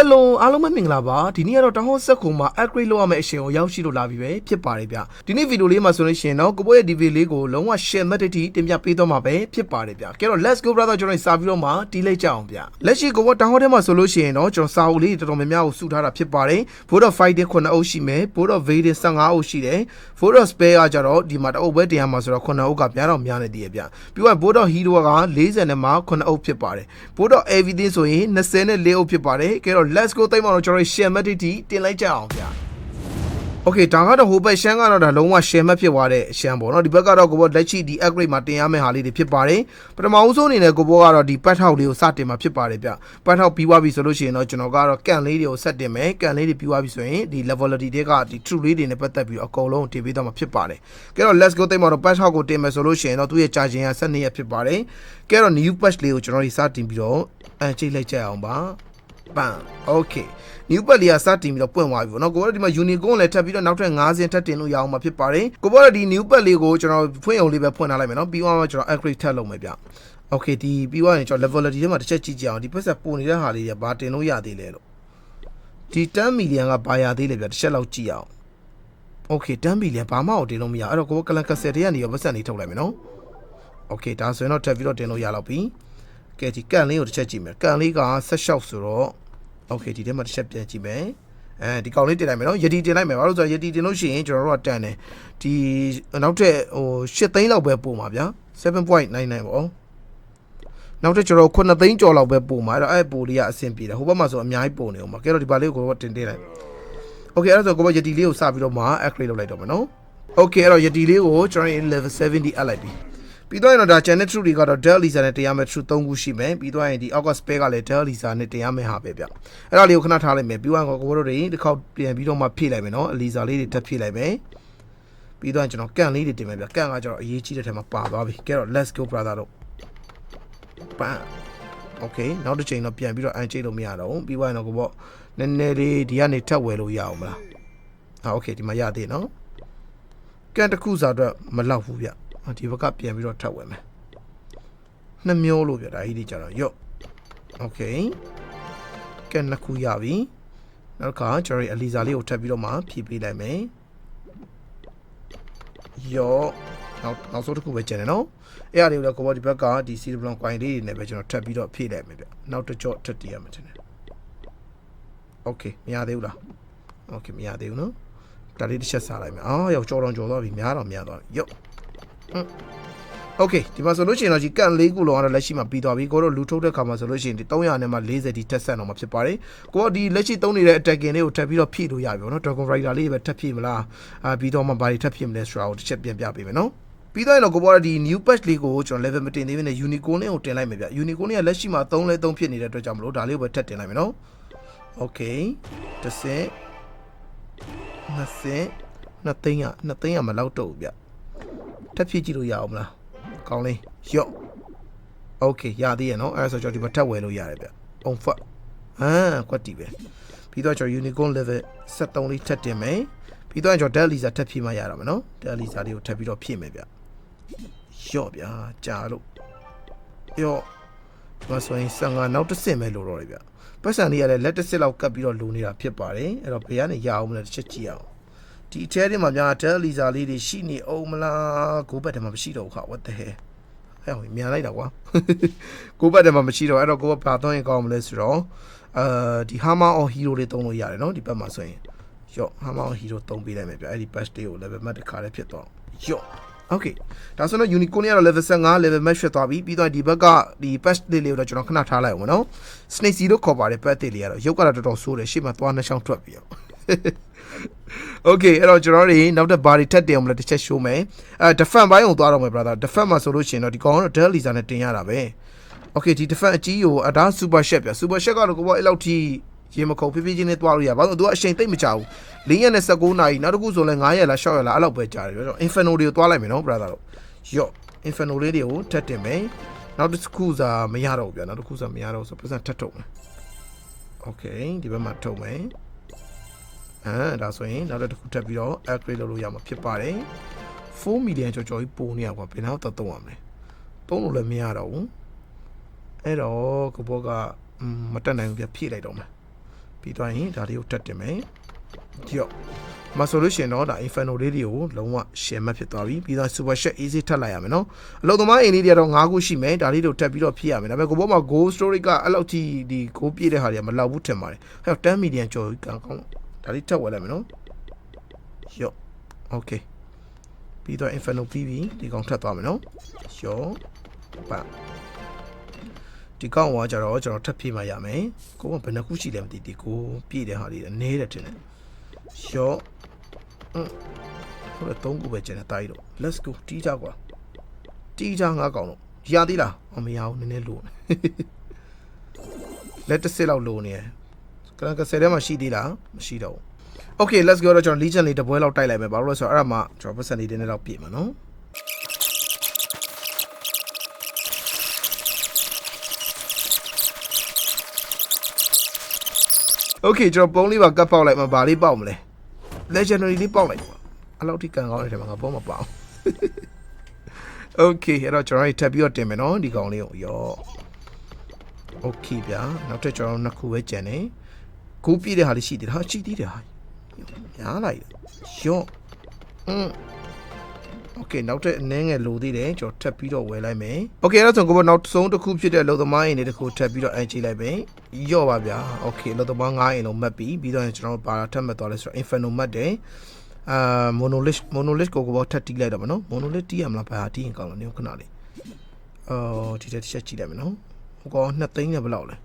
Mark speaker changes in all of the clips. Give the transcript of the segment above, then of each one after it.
Speaker 1: Hello အားလုံးပဲမင်္ဂလာပါဒီနေ့ကတော့တောင်ဟောဆက်ခုမှာ upgrade လုပ်ရမယ့်အရှင်ကိုရောက်ရှိလို့လာပြီပဲဖြစ်ပါတယ်ဗျဒီနေ့ဗီဒီယိုလေးမှာဆိုလို့ရှိရင်တော့ကိုပိုးရဲ့ဒီဗီလေးကိုလုံးဝ share method တိတင်ပြပေးတော့မှာပဲဖြစ်ပါတယ်ဗျကဲတော့ let's go brother ကျွန်တော်စာပြီးတော့မှတီးလိုက်ကြအောင်ဗျလက်ရှိကိုပိုးတောင်ဟောထဲမှာဆိုလို့ရှိရင်တော့ကျွန်တော်စာအုပ်လေးတော်တော်များများကိုစုထားတာဖြစ်ပါတယ် board of fight 9အုပ်ရှိမယ် board of veil 15အုပ်ရှိတယ် board of spare ကကြတော့ဒီမှာတအုပ်ပဲတင်ရမှာဆိုတော့9အုပ်ကများတော့များနေသေးရဲ့ဗျပြီးတော့ board of hero က40နဲ့မှ9အုပ်ဖြစ်ပါတယ် board of everything ဆိုရင်24အုပ်ဖြစ်ပါတယ်ကဲတော့ let's go သိမ့်မအောင်ကျွန်တော်ရှယ်မက်တီတီတင်လိုက်ကြအောင်ဗျာ Okay ဒါကတော့ဟိုဘက်ရှမ်းကတော့ဒါလုံးဝရှယ်မက်ဖြစ်သွားတဲ့ရှမ်းပေါ့နော်ဒီဘက်ကတော့ကိုဘောလက်ရှိဒီ upgrade မှာတင်ရမယ့်ဟာလေးတွေဖြစ်ပါတယ်ပထမဦးဆုံးအနေနဲ့ကိုဘောကတော့ဒီပတ်ထောက်လေးကိုစတင်မှာဖြစ်ပါတယ်ဗျပတ်ထောက်ပြီးွားပြီဆိုလို့ရှိရင်တော့ကျွန်တော်ကတော့ကန်လေးတွေကိုဆက်တင်မယ်ကန်လေးတွေပြီးွားပြီဆိုရင်ဒီ levelity တွေကဒီ true လေးတွေနဲ့ပတ်သက်ပြီးအကုန်လုံးတင်ပေးသွားမှာဖြစ်ပါတယ်ကဲတော့ let's go တိတ်မှာတော့ပတ်ထောက်ကိုတင်မယ်ဆိုလို့ရှိရင်တော့သူ့ရဲ့ charging က12ရက်ဖြစ်ပါတယ်ကဲတော့ new patch လေးကိုကျွန်တော်ဒီစတင်ပြီးတော့အန်ချိတ်လိုက်ကြအောင်ပါ ပန်โอเค new pad လေးကစတင်ပြီးတော့ပွင့်သွားပြီပေါ့နော်ကိုကတော့ဒီမှာ unicorn လည်းထပ်ပြီးတော့နောက်ထပ်9စင်ထပ်တင်လို့ရအောင်မှာဖြစ်ပါတယ်ကိုကတော့ဒီ new pad လေးကိုကျွန်တော်ဖွင့်အောင်လေးပဲဖွင့်ထားလိုက်မယ်နော်ပြီးတော့ကျွန်တော် upgrade ထပ်လုပ်မယ်ဗျ okay ဒီပြီးသွားရင်ကျွန်တော် levelity ထဲမှာတစ်ချက်ကြည့်ကြအောင်ဒီပတ်ဆက်ပုံနေတဲ့ဟာလေးတွေဘာတင်လို့ရသေးလဲလို့ဒီ10 million ကဘာရသေးလဲဗျတစ်ချက်လောက်ကြည့်အောင် okay 10 million ဘာမှတော့တင်လို့မရအဲ့တော့ကိုကလန်ကဆယ်တည်းကနေရောပတ်ဆက်နေထုတ်လိုက်မယ်နော် okay ဒါဆိုရင်တော့ထပ်ပြီးတော့တင်လို့ရတော့ပြီ ကဲဒီကန်လေးကိုတစ်ချက်ကြည့်မယ်ကန်လေးကဆက်လျှောက်ဆိုတော့ โอเคဒီထဲမှာတစ်ချက်ပြန်ကြည့်မယ်အဲဒီကောင်လေးတင်လိုက်မယ်နော်ယတီတင်လိုက်မယ်ဘာလို့ဆိုတော့ယတီတင်လို့ရှိရင်ကျွန်တော်တို့ကတန်တယ်ဒီနောက်ထပ်ဟို8သိန်းလောက်ပဲပို့မှာဗျာ7.99ပေါ့နောက်ထပ်ကျွန်တော်9သိန်းကျော်လောက်ပဲပို့မှာအဲ့တော့အဲ့ပို့လေးကအဆင်ပြေတယ်ဟိုဘက်မှာဆိုအများကြီးပို့နေအောင်ပါကဲတော့ဒီပါလေးကိုကိုတော့တင်တင်လိုက်โอเคအဲ့ဒါဆိုကိုဘယတီလေးကိုစပြီးတော့မှ upgrade လုပ်လိုက်တော့မယ်နော်โอเคအဲ့တော့ယတီလေးကိုကျွန်တော် level 70အပ်လိုက်ပြီ ပြီးတော့ရင်တော့ဒါ channel true တွေကတော့ Dell Lisa နဲ့တင်ရမယ့် true 3ခုရှိမယ်ပြီးတော့ရင်ဒီ August Spare ကလည်း Dell Lisa နဲ့တင်ရမယ့်ဟာပဲဗျအဲ့ဒါလေးကိုခဏထားလိုက်မယ်ပြီးတော့ကိုတို့တွေတစ်ခေါက်ပြန်ပြီးတော့မှဖြည့်လိုက်မယ်နော် Lisa လေးတွေတက်ဖြည့်လိုက်မယ်ပြီးတော့ကျွန်တော်ကန်လေးတွေတင်မယ်ဗျကန်ကကျွန်တော်အရေးကြီးတဲ့ထဲမှာပါသွားပြီကဲတော့ let's go brother တို့ပန်း okay နောက်တစ်ချိန်တော့ပြန်ပြီးတော့အန်ချိတ်လို့မရတော့ဘူးပြီးတော့ရင်တော့ကိုပေါ့နည်းနည်းလေးဒီကနေထပ်ဝယ်လို့ရအောင်မလားဟာ okay ဒီမှာရသေးနော်ကန်တစ်ခုစားတော့မလောက်ဘူးဗျ ဒီဘက်ကပြန်ပြီးတော့ထပ်ဝင်မယ်နှမျိုးလို့ပြောတာအဲ့ဒီကြတော့ယော့ okay ကဲနှစ်ခုရပြီနောက်တစ်ခါကျွန်တော်ရဲ့အလီစာလေးကိုထပ်ပြီးတော့မှဖြည့်ပေးလိုက်မယ်ယော့နောက်နောက်ဆုံးတစ်ခုပဲကျန်တယ်နော်အဲ့အရာတွေကိုလည်းကိုဘောဒီဘက်ကဒီ seed block coin လေးတွေနဲ့ပဲကျွန်တော်ထပ်ပြီးတော့ဖြည့်လိုက်မယ်ဗျနောက်တစ်ကြော့ထပ်တည်ရမှာတင်တယ် okay မရသေးဘူးလား okay မရသေးဘူးနော်ဒါလေးတစ်ချက်စားလိုက်မယ်အော်ရောက်ကြော်တော့ကြော်သွားပြီများတော့များသွားပြီယော့ โอเคဒီမှာဆိုလို့ရှိရင်တော့ဒီကန်လေးခုလုံးကတော့လက်ရှိမှာပြီးသွားပြီကိုတို့လူထုတ်တဲ့ခါမှာဆိုလို့ရှိရင်ဒီ300နဲ့မှ40ဒီတက်ဆက်တော့မှာဖြစ်ပါတယ်ကိုကဒီလက်ရှိသုံးနေတဲ့ attacking လေးကိုထပ်ပြီးတော့ဖြည့်လို့ရပြီပေါ့နော် Dragon Rider လေးပဲထပ်ဖြည့်မလားအာပြီးတော့မှဘာတွေထပ်ဖြည့်မလဲဆိုတာကိုတစ်ချက်ပြန်ပြပေးမယ်နော်ပြီးတော့ရင်တော့ကိုပေါ်ကဒီ new patch လေးကိုကျွန်တော် level မတင်သေးဘဲနဲ့ unicorn လေးကိုတင်လိုက်မယ်ဗျ unicorn လေးကလက်ရှိမှာ3လဲ3ဖြစ်နေတဲ့အတွက်ကြောင့်မလို့ဒါလေးကိုပဲထပ်တင်လိုက်မယ်နော် okay တစ်စက်နှစ်စက်နှစ်သိန်းကနှစ်သိန်းကမလောက်တော့ဘူးဗျ ထပ်ဖြည့်ကြည့်လို့ရအောင်မလားကောင်းလေးယော့โอเคရသေးရဲ့နော်အဲဒါဆိုကျွန်တော်ဒီမှာထပ်ဝယ်လို့ရတယ်ဗျ။ on foot အာကွက်တီပဲပြီးတော့ကျွန်တော် unicorn level 73လေးထပ်တင်မယ်ပြီးတော့ကျွန်တော် dead lisa ထပ်ဖြည့်မှရတော့မယ်နော် dead lisa လေးကိုထပ်ပြီးတော့ဖြည့်မယ်ဗျ။ယော့ဗျာကြာလို့ယော့ဒီမှာဆိုရင်15နောက်တစ်ဆင့်ပဲလိုတော့တယ်ဗျ။ပတ်စံလေးရတဲ့လက်တစ်စစ်လောက်ကပ်ပြီးတော့လိုနေတာဖြစ်ပါတယ်အဲ့တော့ဘယ်ကနေရအောင်မလဲတစ်ချက်ကြည့်အောင် ဒီအထဲထဲမှာများ dead lisa လေးတွေရှိနေအောင်မလားကိုဘက်ထဲမှာမရှိတော့ဘူးခါ what the hell အဲ့ဟိုမြန်လိုက်တာကွာကိုဘက်တည်းမှာမရှိတော့အဲ့တော့ကိုဘက်ဘာသွင်းရင်ကောင်းမလဲဆိုတော့အာဒီ Hammer or Hero လေးသုံးလို့ရတယ်နော်ဒီဘက်မှာဆိုရင်ယော့ Hammer or Hero သုံးပေးလိုက်မယ်ဗျအဲ့ဒီ patch လေးကို level max တစ်ခါလေးဖြစ်သွားယော့ Okay ဒါဆိုတော့ unicorn ရတော့ level 15 level max ဖြစ်သွားပြီပြီးတော့ဒီဘက်ကဒီ patch လေးလေးကိုတော့ကျွန်တော်ခဏထားလိုက်အောင်နော် snake zero ခေါ်ပါတယ် patch လေးလေးကတော့ရုပ်ကတော့တော်တော်ဆိုးတယ်ရှေ့မှာသွားနှချောင်းထွက်ပြီးတော့ Okay အဲ့တော့ကျွန်တော်တို့နောက်တစ်ဘာတွေထပ်တင်အောင်မလဲတစ်ချက် show မယ်အဲ defense ဘိုင်းကိုသွားတော့မယ် brother defense မှာဆိုလို့ရှိရင်တော့ဒီကောင်ကတော့ Dell Lisa နဲ့တင်ရတာပဲ Okay ဒီ defense အကြီးကိုအဒါ super shot ပြ super shot ကတော့ကိုဘောအဲ့လောက်ထိရေမခုံဖြည်းဖြည်းချင်းနဲ့သွားလို့ရဘာလို့သူကအချိန်သိမ့်မကြဘူး၄ရက်နဲ့19နာရီနောက်တစ်ခုဆိုလဲ9ရက်လား6ရက်လားအဲ့လောက်ပဲကြာတယ်ပြောတော့ Inferno တွေကိုသွားလိုက်မယ်နော် brother တို့ယော့ Inferno လေးတွေကိုထပ်တင်မယ်နောက်တစ်ခုစာမရတော့ဘူးဗျာနောက်တစ်ခုစာမရတော့ဘူးဆိုပတ်စံထပ်ထုတ်မယ် Okay ဒီဘက်မှာထုတ်မယ် အဲဒါဆိုရင်နောက်တစ်ခုထပ်ပြီးတော့ upgrade လုပ်လို့ရမှာဖြစ်ပါတယ်4 million ကျော်ကျော်ကြီးပိုနေရကွာဘယ်တော့တော့သုံးရမလဲသုံးလို့လည်းမရတော့ဘူးအဲ့တော့ကဘောကမတက်နိုင်ဘူးပြဖြည့်လိုက်တော့မယ်ပြီးသွားရင်ဒါလေးကိုတက်တင်မယ်ကြော့မဆိုလို့ရှရင်တော့ဒါ inferno လေးတွေကိုလုံးဝ share မှတ်ဖြစ်သွားပြီပြီးတော့ super shot easy ထပ်လိုက်ရမယ်နော်အလုံးသမားအိမ်လေးတွေကတော့9ခုရှိမယ်ဒါလေးတို့တက်ပြီးတော့ဖြစ်ရမယ်ဒါပေမဲ့ကိုဘောမှာ goal story ကအဲ့လောက်ကြီးဒီ goal ပြည့်တဲ့ဟာတွေကမလောက်ဘူးထင်ပါတယ်ဟဲ့10 million ကျော်ကန်ကောင်း ဒါလေးထပ်ဝယ်လိုက်မယ်နော်ယော့ okay ပြီးတော့ inferno ပြီးပြီဒီကောင်ထပ်သွားမယ်နော်ယော့ပါဒီကောင်ကကြတော့ကျွန်တော်ထပ်ဖြည့်မှရမယ်ကိုကဘယ်နှခုရှိလဲမသိဒီကိုပြည့်တဲ့ဟာလေးနည်းတယ်ထင်တယ်ယော့ဟိုတော့သုံးခုပဲကျန်တဲ့တားကြီးတော့ let's go တီးကြကွာတီးကြငါကောင်တော့ရသေးလားအမရဘူးနည်းနည်းလို့လက်တစ်စစ်လောက်လိုနေရ ကလန်ကဆယ်ထဲမှာရှိသေးလားမရှိတော့ဘူး Okay let's go တော့ကျွန်တော် legion လေးတပွဲလောက်တိုက်လိုက်မယ်ဘာလို့လဲဆိုတော့အဲ့ဒါမှကျွန်တော် percent လေးတင်းနဲ့တော့ပြည့်မှာနော် Okay ကျွန်တော်ပုံးလေးပါကတ်ပေါက်လိုက်မှာဗာလေးပေါက်မလဲ legendary လေးပေါက်လိုက်ပါအဲ့လောက်ထိကန်ကောင်းနေတယ်မှာငါပုံးမပေါက် Okay အဲ့တော့ကျွန်တော်ထပ်ပြီးတော့တင်မယ်နော်ဒီကောင်လေးကိုရော Okay ဗျာနောက်ထပ်ကျွန်တော်နှစ်ခုပဲကြံနေ ကိုပြည့်တဲ့ဟာလေးရှိသေးတယ်ဟာရှိသေးတယ်ဟာညားလိုက်ရော့อืม Okay နောက်ထပ်အနည်းငယ်လိုသေးတယ်ကျွန်တော်ထပ်ပြီးတော့ဝယ်လိုက်မယ် Okay အဲ့တော့ကျွန်တော်ကနောက်ဆုံးတစ်ခုဖြစ်တဲ့လုံသမားအိမ်လေးတစ်ခုထပ်ပြီးတော့အန်ကြည့်လိုက်မယ်ရော့ပါဗျာ Okay လုံသမား9အိမ်လုံးမှတ်ပြီးပြီးတော့ကျွန်တော်ပါတာထပ်မှတ်သွားလဲဆိုတော့ Inferno မှတ်တယ်အာ monolith monolith ကိုကိုဘောထပ်တီးလိုက်တော့မနော် monolith တီးရမလားဘာတီးရင်ကောင်းလဲနေခဏလေးအော်ဒီတက်တစ်ချက်ကြည့်လိုက်မယ်နော်ဟိုကော2သိန်းနဲ့ဘယ်လောက်လဲ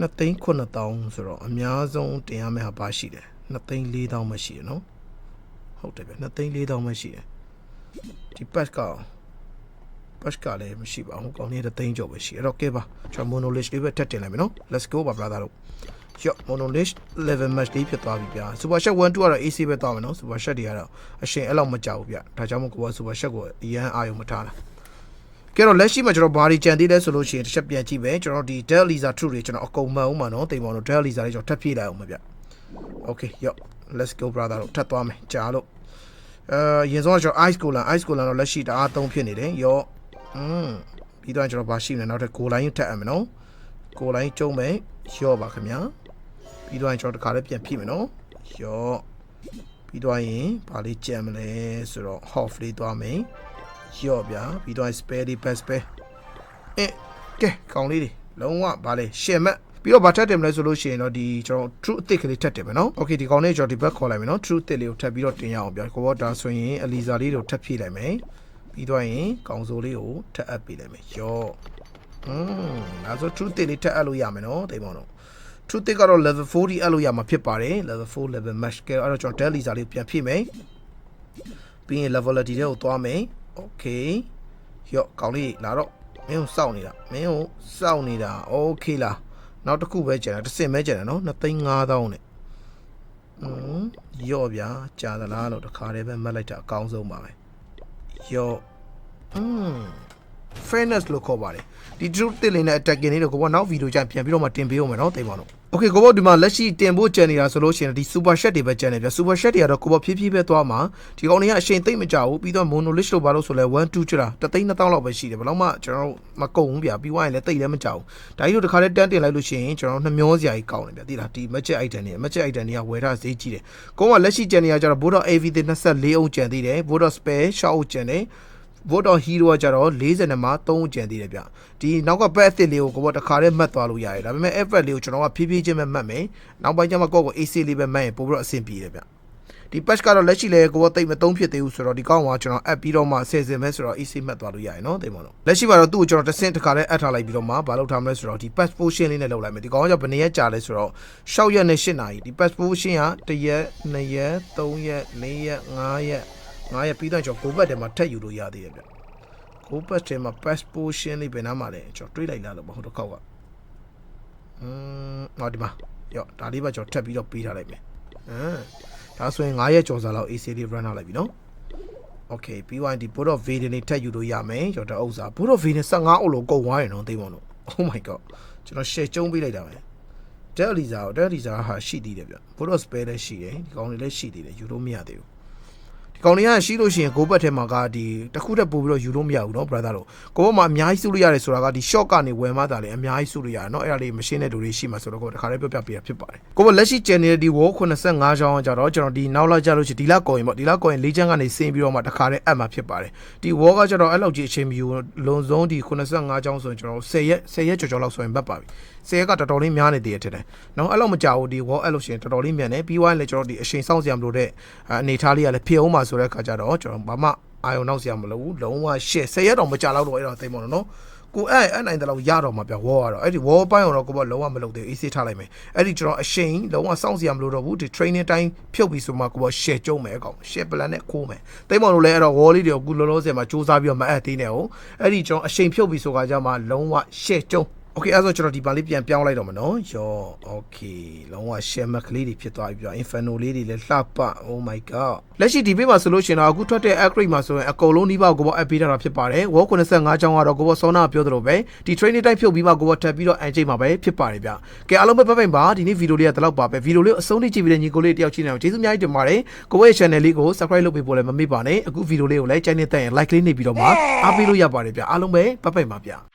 Speaker 1: 2သိန်း9000ဆိုတော့အများဆုံးတင်ရမယ့်ဟာပါရှိတယ်2သိန်း4000မှရှိတယ်နော်ဟုတ်တယ်ဗျ2သိန်း4000မှရှိတယ်ဒီပတ်ကပတ်ကလည်းမရှိပါဘူးကောင်းနေတဲ့သိန်းကျော်ပဲရှိအဲ့တော့ကဲပါကျွန်တော် monolith လေးပဲထပ်တင်လိုက်မယ်နော် let's go ပါ brother တို့ရော့ monolith level match လေးဖြစ်သွားပြီဗျာ super shot 1 2ကတော့ AC ပဲသွားမယ်နော် super shot တွေကတော့အရှင်အဲ့လောက်မကြောက်ဘူးဗျဒါကြောင့်မို့ကိုက super shot ကိုအရန်အာရုံမထားတာ ကဲတော့လက်ရှိမှာကျွန်တော်ဘာတွေကြံသေးလဲဆိုလို့ရှိရင်တစ်ချက်ပြန်ကြည့်ပဲကျွန်တော်ဒီ Dell Lisa True တွေကျွန်တော်အကုန်မှန်အောင်ပါနော်တိမ်ပေါင်းတို့ Dell Lisa တွေကျွန်တော်ထပ်ဖြည့်လိုက်အောင်ပါဗျ okay ရော့ let's go brother တို့ထပ်သွားမယ်ကြာလို့အဲရင်ဆုံးကကျွန်တော် ice cola ice cola တော့လက်ရှိတအားသုံးဖြစ်နေတယ်ရော့อืมပြီးတော့ကျွန်တော်ဗာရှိနေနောက်ထပ် goal line ထပ်အပ်မယ်နော် goal line ကျုံးမယ်ရော့ပါခင်ဗျာပြီးတော့ကျွန်တော်တခါလေးပြန်ဖြည့်မယ်နော်ရော့ပြီးတော့ရင်ဗာလေးကြံမလဲဆိုတော့ half လေးသွားမယ် ရော့ဗျာပြီးတော့ spare လေး best spare အဲကဲကောင်းလေးတွေလုံးဝဗာလေရှယ်မက်ပြီးတော့ဗာထပ်တယ်မလဲဆိုလို့ရှိရင်တော့ဒီကျွန်တော် true အသစ်ကလေးထပ်တယ်မယ်နော် okay ဒီကောင်လေးကျွန်တော်ဒီဘက်ခေါ်လိုက်မယ်နော် true အသစ်လေးကိုထပ်ပြီးတော့တင်ရအောင်ဗျာကိုဘောဒါဆိုရင် Eliza လေးကိုထပ်ဖြည့်လိုက်မယ်ပြီးတော့ရင်ကောင်စိုးလေးကိုထပ်အပ်ပေးလိုက်မယ်ရောอืมဒါဆို true အသစ်လေးထပ်အပ်လို့ရမယ်နော်တိမ်မောင်တော့ true အသစ်ကတော့ level 40အပ်လို့ရမှာဖြစ်ပါတယ် level 4 level match ကဲအဲ့တော့ကျွန်တော် Eliza လေးကိုပြန်ဖြည့်မယ်ပြီးရင် levelity တွေကိုသွားမယ် okay ရော့ကောင်လေးလာတော့မင်းကိုစောင့်နေတာမင်းကိုစောင့်နေတာ okay လားနောက်တစ်ခုပဲကျန်တာတစ်စင်ပဲကျန်တယ်နော်2သိန်း5000နဲ့อืมရော့ဗျာကြာသလားလို့တခါတည်းပဲမှတ်လိုက်တာအကောင်းဆုံးပါပဲရော့อืม fairness လို့ခေါ်ပါတယ်ဒီ truth တင်လေးနဲ့ attacking လေးတော့ကိုကနောက်ဗီဒီယိုကျရင်ပြန်ပြီးတော့မှတင်ပေးအောင်မယ်နော်တိမ်ပါတော့ Okay ကိုဘောဒီမှာလက်ရှိတင်ဖို့ကြံနေတာဆိုလို့ရှိရင်ဒီ super chat တွေပဲကြံနေပြ super chat တွေကတော့ကိုဘောဖြည်းဖြည်းပဲသွားမှာဒီကောင်တွေကအချိန်သိမ့်မကြဘူးပြီးတော့ monolith လို့ဘာလို့ဆိုလဲ1 2ချတာတသိန်း2000လောက်ပဲရှိတယ်ဘယ်တော့မှကျွန်တော်တို့မကုန်ဘူးဗျာပြီးွားရင်လည်းသိလည်းမကြောက်ဘူးဒါကြီးတို့တခါတည်းတန်းတင်လိုက်လို့ရှိရင်ကျွန်တော်နှမျောစရာကြီးကောင်းတယ်ဗျာသိလားဒီ magic item တွေ magic item တွေကဝယ်ထားဈေးကြီးတယ်ကိုကလက်ရှိကြံနေတာကျတော့ board of AV တွေ24အုပ်ကြံသေးတယ် board of spare 6အုပ်ကြံတယ် vote on hero ကကြတော့40နဲ့မှ3ကျန်သေးတယ်ဗျဒီနောက်က pet အသစ်လေးကိုကိုဘောတခါတည်းမှတ်သွားလို့ရတယ်ဒါပေမဲ့ effort လေးကိုကျွန်တော်ကဖြည်းဖြည်းချင်းပဲမှတ်မယ်နောက်ပိုင်းကျမှကိုယ့်ကို AC လေးပဲမှတ်ရင်ပို့ပြီးတော့အဆင်ပြေတယ်ဗျဒီ patch ကတော့လက်ရှိလဲကိုဘောတိတ်မသုံးဖြစ်သေးဘူးဆိုတော့ဒီကောင်းကကျွန်တော် app ပြီးတော့မှဆယ်စင်ပဲဆိုတော့ AC မှတ်သွားလို့ရတယ်နော်တိတ်မလို့လက်ရှိမှာတော့သူ့ကိုကျွန်တော်တစ်ဆင့်တစ်ခါတည်းအပ်ထားလိုက်ပြီးတော့မှဘာလုပ်ထားမလဲဆိုတော့ဒီ pass potion လေးနဲ့လုပ်လိုက်မယ်ဒီကောင်းကကြောင့်ဘယ်နှစ်ရက်ကြာလဲဆိုတော့6ရက်နဲ့8နာရီဒီ pass potion က1ရက်2ရက်3ရက်4ရက်5ရက် 5ရက်ပြီးတော့ကျွန်တော်ကိုဘက်ထဲမှာထပ်ယူလို့ရသေးတယ်ဗျကိုပတ်ထဲမှာ pass potion လေးပဲနားမှာလဲကျွန်တော်တွေးလိုက်လာလို့မဟုတ်တော့ခောက်ကอืมဟောဒီမှာရောဒါလေးပဲကျွန်တော်ထပ်ပြီးတော့ပေးထားလိုက်မယ်အမ်ဒါဆိုရင်9ရက်ကျော်စားလောက် AC လေး run out လိုက်ပြီနော် Okay ပြီးသွားရင်ဒီ board of video လေးထပ်ယူလို့ရမယ်ကျွန်တော်ဥစ္စာ board of video 15အုပ်လို့ကုန်သွားရင်တော့သိပါတော့ Oh my god ကျွန်တော် share ကျုံးပေးလိုက်တာပဲ Dell Lisa ကို Dell Lisa ဟာရှိသေးတယ်ဗျ board of spare လည်းရှိတယ်ဒီကောင်တွေလည်းရှိသေးတယ်ယူလို့မရသေးဘူးဒီ ကောင်တွေကရှိလို့ရှိရင်ကိုဘက်ထဲမှာကဒီတစ်ခုတည်းပို့ပြီးတော့ယူလို့မရဘူးเนาะ brother တို့ကိုဘက်မှာအများကြီးစုလို့ရတယ်ဆိုတာကဒီ short ကနေဝယ်မှသာလေအများကြီးစုလို့ရတယ်เนาะအဲ့ဒါလေးမရှင်းတဲ့လူတွေရှိမှဆိုတော့ကိုတခါလေးပြောပြပေးတာဖြစ်ပါတယ်ကိုဘလက်ရှိ channel ဒီ wall 85ချောင်းကကြတော့ကျွန်တော်ဒီနောက်လာကြလို့ရှိရင်ဒီလကော်ရင်ပေါ့ဒီလကော်ရင်၄ချမ်းကနေဆင်းပြီးတော့မှတခါလေးအပ်မှာဖြစ်ပါတယ်ဒီ wall ကကြတော့အဲ့လောက်ကြီးအချိန်မီလုံဆုံးဒီ85ချောင်းဆိုရင်ကျွန်တော်10ရက်10ရက်ကျော်ကျော်လောက်ဆိုရင်ပတ်ပါပြီ 10ရက်ကတော်တော်လေးများနေသေးတယ်ထင်တယ်နော်အဲ့လောက်မကြောက်ဘူးဒီ wall အဲ့လို့ရှိရင်တော်တော်လေးမြန်တယ်ပြီးသွားရင်လည်းကျွန်တော်ဒီအချိန်စောင့်စရာမလိုတဲ့အနေထားလေးကလည်းဖြစ်အောင်ပါဆိုတဲ့ခါကျတော့ကျွန်တော်ဘာမှအာယုံနောက်စရာမလိုဘူးလုံးဝရှက်10ရက်တော့မကြတော့တော့အဲ့တော့သိမ့်မလို့နော်ကိုအဲ့အဲ့နိုင်တဲ့လောက်ရတော့မှာပြဝေါ်ရတော့အဲ့ဒီဝေါ်ပိုင်းတော့ကိုကလုံးဝမလုပ်သေးဘူး AC ထားလိုက်မယ်အဲ့ဒီကျွန်တော်အရှိန်လုံးဝစောင့်စရာမလိုတော့ဘူးဒီ training တိုင်းဖြုတ်ပြီးဆိုမှကိုက share ကျုံမယ်အကောင် share plan နဲ့ခိုးမယ်တိတ်မောင်တို့လည်းအဲ့တော့ wall လေးတွေကိုအခုလောလောဆယ်မှာစူးစမ်းပြီးတော့မအပ်သေးနဲ့ဟုတ်အဲ့ဒီကျွန်တော်အရှိန်ဖြုတ်ပြီးဆိုကကြမှာလုံးဝ share ကျုံ โอเคအဲ့ဆိုကျွန်တော်ဒီပါလေးပြန်ပြောင်းလိုက်တော့မယ်နော်ယောโอเคလုံးဝ share map ကလေးတွေဖြစ်သွားပြီပြ inferno လေးတွေလည်းလှပ oh my god လက်ရှိဒီဘေးမှာဆိုလို့ရှိရင်တော့အခုထွက်တဲ့ upgrade မှာဆိုရင်အကုန်လုံးဒီဘောက်ကိုဘော up ပေးထားတာဖြစ်ပါတယ် wall 95ချောင်းကတော့ကိုဘောစောနာပြောသလိုပဲဒီ training တိုင်းဖြုတ်ပြီးမှကိုဘောထပ်ပြီးတော့အန်ချိန်မှာပဲဖြစ်ပါတယ်ဗျကဲအားလုံးပဲပတ်ပိန်ပါဒီနေ့ဗီဒီယိုလေးကဒီလောက်ပါပဲဗီဒီယိုလေးကိုအဆုံးထိကြည့်ပြီးတဲ့ညီကိုလေးတယောက်ချင်းနေအောင်ကျေးဇူးအများကြီးတင်ပါတယ်ကိုဘောရဲ့ channel လေးကို subscribe လုပ်ပေးဖို့လည်းမမေ့ပါနဲ့အခုဗီဒီယိုလေးကိုလည်းကြိုက်နေတဲ့ရင် like လေးနေပြီးတော့မှအားပေးလို့ရပါတယ်ဗျအားလုံးပဲပတ်ပိန်ပါဗျ